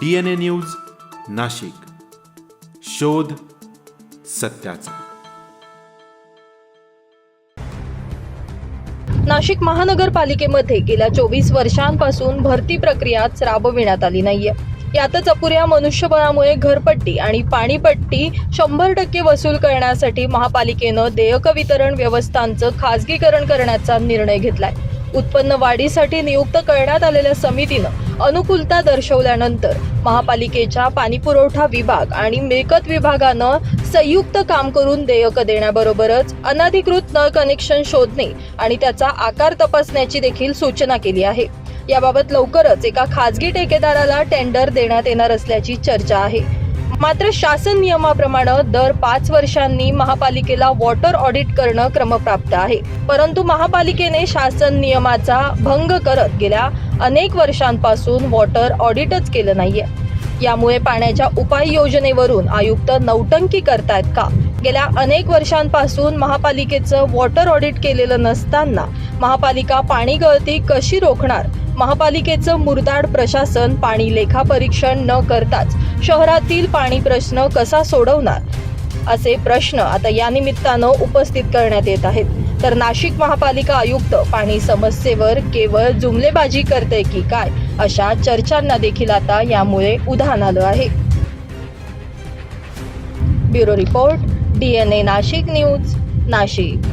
D N A news Nashik. शोध सत्याचा. नाशिक महानगरपालिकेमध्ये गेल्या चोवीस वर्षांपासून भरती प्रक्रियाच राबविण्यात आली नाहीये. यातच अपुऱ्या मनुष्यबळामुळे घरपट्टी आणि पाणीपट्टी शंभर टक्के वसूल करण्यासाठी महापालिकेनं देयक वितरण व्यवस्थांचं खाजगीकरण करण्याचा निर्णय घेतलाय. उत्पन्न वाढीसाठी नियुक्त करण्यात आलेल्या समितीनं अनुकूलता दर्शवल्यानंतर महापालिकेच्या पाणीपुरवठा विभाग आणि मिळकत विभागानं संयुक्त काम करून देयक देण्याबरोबरच अनधिकृत नळ कनेक्शन शोधणे आणि त्याचा आकार तपासण्याची देखील सूचना केली आहे. याबाबत लवकरच एका खासगी ठेकेदाराला टेंडर देण्यात येणार असल्याची चर्चा आहे. मात्र शासन नियमाप्रमाणे दर पाच वर्षांनी महापालिकेला वॉटर ऑडिट करणं क्रमप्राप्त आहे. परंतु महापालिकेने शासन नियमाचा भंग करत गेल्या अनेक वर्षांपासून वॉटर ऑडिटच केलं नाहीये. यामुळे पाण्याच्या उपाययोजनेवरून आयुक्त नौटंकी करतायत का? गेल्या अनेक वर्षांपासून महापालिकेचं वॉटर ऑडिट केलेलं नसताना महापालिका पाणी गळती कशी रोखणार? महापालिकेचं मुरदाड प्रशासन पाणी लेखापरीक्षण न करताच शहरातील पाणी प्रश्न कसा सोडवणार? असे प्रश्न आता या निमित्तानं उपस्थित करण्यात येत आहेत. तर नाशिक महापालिका आयुक्त पाणी समस्येवर केवळ जुमलेबाजी करते की काय अशा चर्चांना देखील आता यामुळे उधाण आलं आहे. Bureau report DNA Nashik news Nashik.